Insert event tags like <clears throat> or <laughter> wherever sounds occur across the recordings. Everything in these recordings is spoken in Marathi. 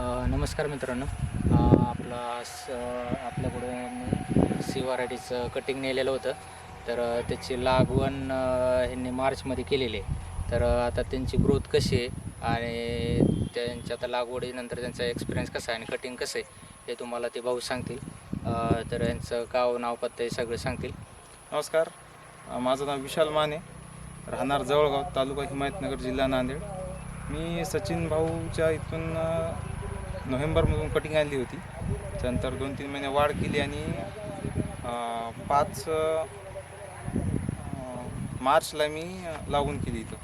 नमस्कार मित्रांनो. आपला स आपल्याकडून सी व्हरायटीचं कटिंग नेलेलं होतं. तर त्याची लागवण ह्यांनी मार्चमध्ये केलेली आहे. तर आता त्यांची ग्रोथ कशी आहे आणि त्यांच्या आता लागवडीनंतर त्यांचा एक्सपिरियन्स कसा आहे आणि कटिंग कसं आहे हे तुम्हाला ते भाऊ सांगतील. तर यांचं गाव नाव पत्ता हे सगळे सांगतील. नमस्कार. माझं नाव विशाल माने. राहणार जवळगाव तालुका हिमायतनगर जिल्हा नांदेड. मी सचिन भाऊच्या इथून नोव्हेंबरमधून कटिंग आणली होती. त्यानंतर दोन तीन महिने वाढ केली आणि पाच मार्चला मी लागून केली इथं.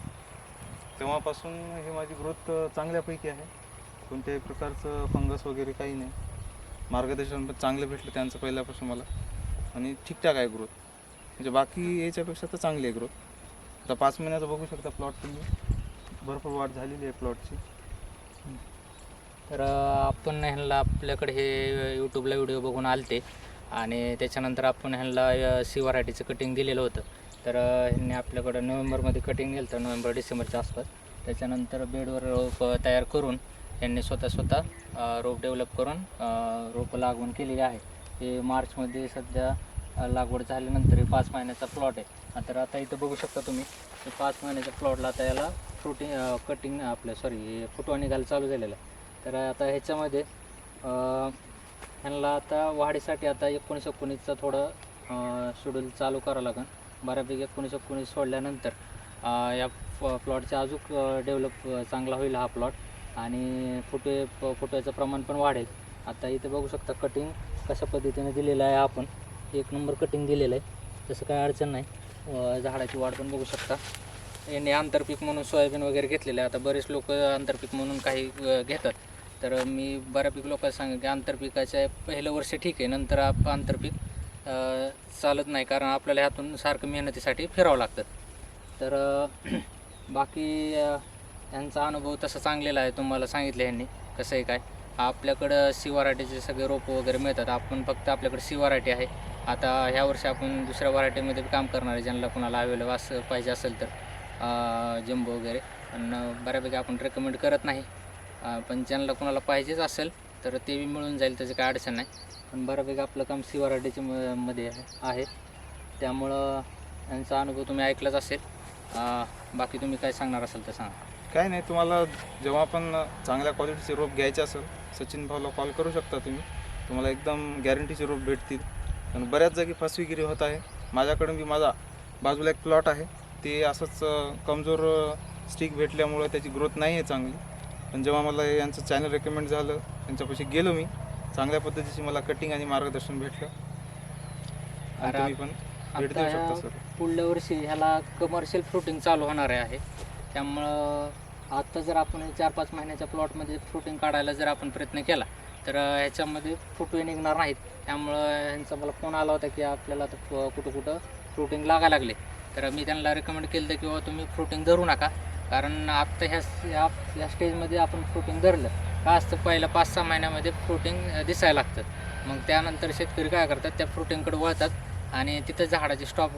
तेव्हापासून हे माझी ग्रोथ चांगल्यापैकी आहे. कोणत्याही प्रकारचं फंगस वगैरे काही नाही. मार्गदर्शन पण चांगलं भेटलं त्यांचं पहिल्यापासून मला. आणि ठीकठाक आहे ग्रोथ. म्हणजे बाकी याच्यापेक्षा तर चांगली आहे ग्रोथ. आता पाच महिन्याचं बघू शकता प्लॉट तुम्ही. भरपूर वाढ झालेली आहे प्लॉटची. तर आपण ह्यांना आपल्याकडे हे यूट्यूबला व्हिडिओ बघून आलते. आणि त्याच्यानंतर आपण ह्यांना सी व्हरायटीचं कटिंग दिलेलं होतं. तर ह्यांनी आपल्याकडं नोव्हेंबरमध्ये कटिंग दिलं होतं नोव्हेंबर डिसेंबरच्या आसपास. त्याच्यानंतर बेडवर रोप तयार करून यांनी स्वतः स्वतः रोप डेव्हलप करून रोपं लागवण केलेली आहे. हे मार्चमध्ये सध्या लागवड झाल्यानंतर हे पाच महिन्याचा प्लॉट आहे. तर आता इथं बघू शकता तुम्ही पाच महिन्याच्या प्लॉटला आता याला फ्रुटिंग कटिंग आपलं सॉरी फुटवा निघायला चालू झालेलं आहे. तर आता ह्याच्यामध्ये ह्यांना आता वाढीसाठी आता एकोणीस एकोणीसचं थोडं शेड्यूल चालू करावं लागेल बऱ्यापैकी एकोणीस एकोणीस सोडल्यानंतर या प्लॉटचा अजून डेव्हलप चांगला होईल हा प्लॉट आणि फुटे फ- प्रमाण पण वाढेल. आता इथे बघू शकता कटिंग कशा पद्धतीने दिलेलं आहे आपण. एक नंबर कटिंग दिलेलं आहे. तसं काय अडचण नाही. झाडाची वाढ पण बघू शकता. यांनी आंतरपीक म्हणून सोयाबीन वगैरे घेतलेलं आहे. आता बरेच लोक आंतरपीक म्हणून काही घेतात. तर मी बऱ्यापैकी लोकांना सांगेन की आंतरपिकाच्या पहिलं वर्ष ठीक आहे नंतर आप आंतरपीक चालत नाही कारण आपल्याला ह्यातून सारखं मेहनतीसाठी फिरावं लागतं. तर <clears throat> बाकी यांचा अनुभव तसा चांगलेला आहे तुम्हाला सांगितलं ह्यांनी कसं आहे काय. आपल्याकडं सी व्हरायटीचे सगळे रोपं वगैरे मिळतात आपण फक्त आपल्याकडे सी व्हरायटी आहे. आता ह्या वर्षी आपण दुसऱ्या व्हरायटीमध्ये काम करणार आहे ज्यांना कोणाला अवेलेबल असं पाहिजे असेल तर जम्बो वगैरे. पण बऱ्यापैकी आपण रेकमेंड करत नाही. पण ज्यांना कोणाला पाहिजेच असेल तर ते बी मिळून जाईल त्याची काय अडचण नाही. पण बऱ्यापैकी आपलं काम सी म मध्ये आहे- त्यामुळं यांचा अनुभव तुम्ही ऐकलाच असेल. अं, बाकी तुम्ही काय सांगणार असाल तर सांगा. काय नाही तुम्हाला जेव्हा पण चांगल्या क्वालिटीचे रोप घ्यायचे असेल सचिन भाऊला कॉल करू शकता तुम्ही. तुम्हाला एकदम गॅरंटीचे रोप भेटतील. पण बऱ्याच जागी फसवेगिरी होत आहे. माझ्याकडून बी माझा बाजूला एक प्लॉट आहे. ते असंच अं, कमजोर स्टिक भेटल्यामुळं त्याची ग्रोथ नाही आहे चांगली. पण जेव्हा मला यांचं चॅनल रेकमेंड झालं त्यांच्यापाशी गेलो मी चांगल्या पद्धतीचे मला कटिंग आणि मार्गदर्शन भेटलं. आणि अरे तुम्ही पण भेट देऊ आता शकता ह्या सर पुढल्या वर्षी ह्याला कमर्शियल फ्रुटिंग चालू होणार आहे त्यामुळं आत्ता जर आपण चार पाच महिन्याच्या प्लॉटमध्ये फ्रुटिंग काढायला जर आपण प्रयत्न केला तर ह्याच्यामध्ये फुटवे निघणार नाहीत. त्यामुळं ह्यांचा मला फोन आला होता की आपल्याला कुठं कुठं फ्रुटिंग लागायला लागले. तर मी त्यांना रेकमेंड केलं होतं की बाबा तुम्ही फ्रुटिंग धरू नका. कारण आत्ता ह्या ह्या ह्या स्टेजमध्ये आपण फ्रुटिंग धरलं. का असतं? पहिल्या पाच सहा महिन्यामध्ये फ्रुटिंग दिसायला लागतं मग त्यानंतर शेतकरी काय करतात? त्या फ्रुटिंगकडे वळतात आणि तिथं झाडाची स्टॉप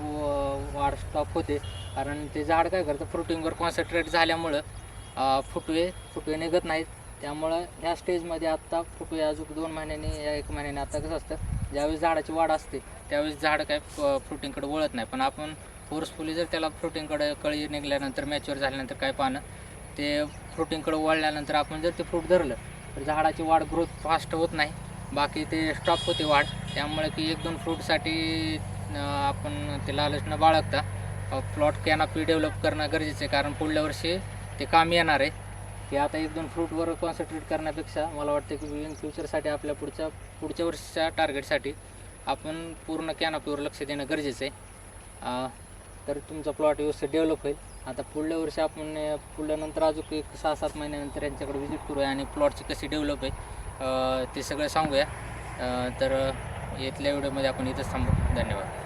वाढ स्टॉप होते. कारण ते झाड काय करतं? फ्रुटिंगवर कॉन्सन्ट्रेट झाल्यामुळं फुटवे फुटवे निघत नाहीत. त्यामुळं ह्या स्टेजमध्ये आत्ता फुटवे अजून दोन महिन्यांनी या एक महिन्याने आत्ता कसं असतं? ज्यावेळेस झाडाची वाढ असते त्यावेळेस झाड काय फ्रुटिंगकडे वळत नाही. पण आपण फोर्सफुली जर त्याला फ्रुटिंगकडे कळी निघाल्यानंतर मॅच्युअर झाल्यानंतर काय पानं ते फ्रुटिंगकडे वळल्यानंतर आपण जर ते फ्रूट धरलं तर झाडाची वाढ ग्रोथ फास्ट होत नाही. बाकी ते स्टॉप होते वाढ. त्यामुळे की एक दोन फ्रूटसाठी आपण ते लालच न बाळगता प्लॉट कॅनापी डेव्हलप करणं गरजेचं आहे. कारण पुढल्या वर्षी ते काम येणार आहे. की आता एक दोन फ्रूटवर कॉन्सन्ट्रेट करण्यापेक्षा मला वाटतं की इन फ्युचरसाठी आपल्या पुढच्या पुढच्या वर्षीच्या टार्गेटसाठी आपण पूर्ण कॅनापीवर लक्ष देणं गरजेचं आहे. तर तुमचा प्लॉट व्यवस्थित डेव्हलप होईल. आता पुढल्या वर्षी आपण पुढल्यानंतर अजून एक सहा सात महिन्यानंतर यांच्याकडे व्हिजिट करूया आणि प्लॉटची कशी डेव्हलप आहे ते सगळं सांगूया. तर इथल्या व्हिडिओमध्ये आपण इथंच थांबू. धन्यवाद.